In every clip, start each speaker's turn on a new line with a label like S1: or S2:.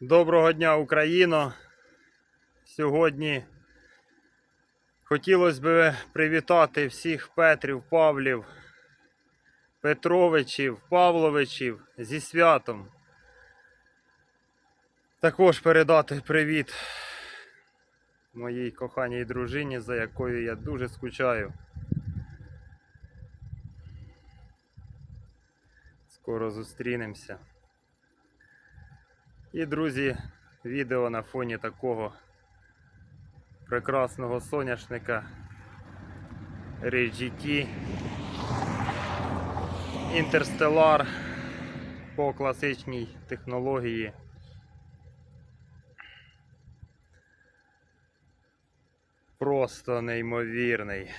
S1: Доброго дня, Україно! Сьогодні хотілося б привітати всіх Петрів, Павлів, Петровичів, Павловичів зі святом. Також передати привіт моїй коханій дружині, за якою я дуже скучаю. Скоро зустрінемося. І, друзі, відео на фоні такого прекрасного соняшника RGT Interstellar по класичній технології. Просто неймовірний.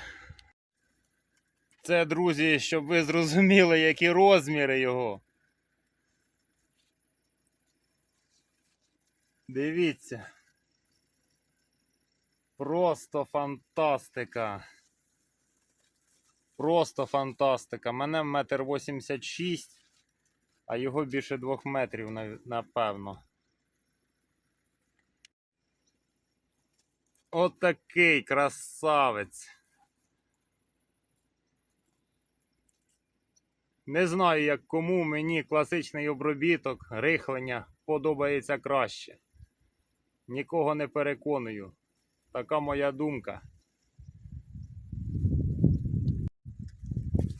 S1: Це, друзі, щоб ви зрозуміли, які розміри його. Дивіться. Просто фантастика. Просто фантастика. Мене метр вісімдесят шість, а його більше двох метрів, напевно. Отакий красавець. Не знаю, як кому мені класичний обробіток, рихлення подобається краще. Нікого не переконую. Така моя думка.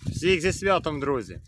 S1: Всіх зі святом, друзі!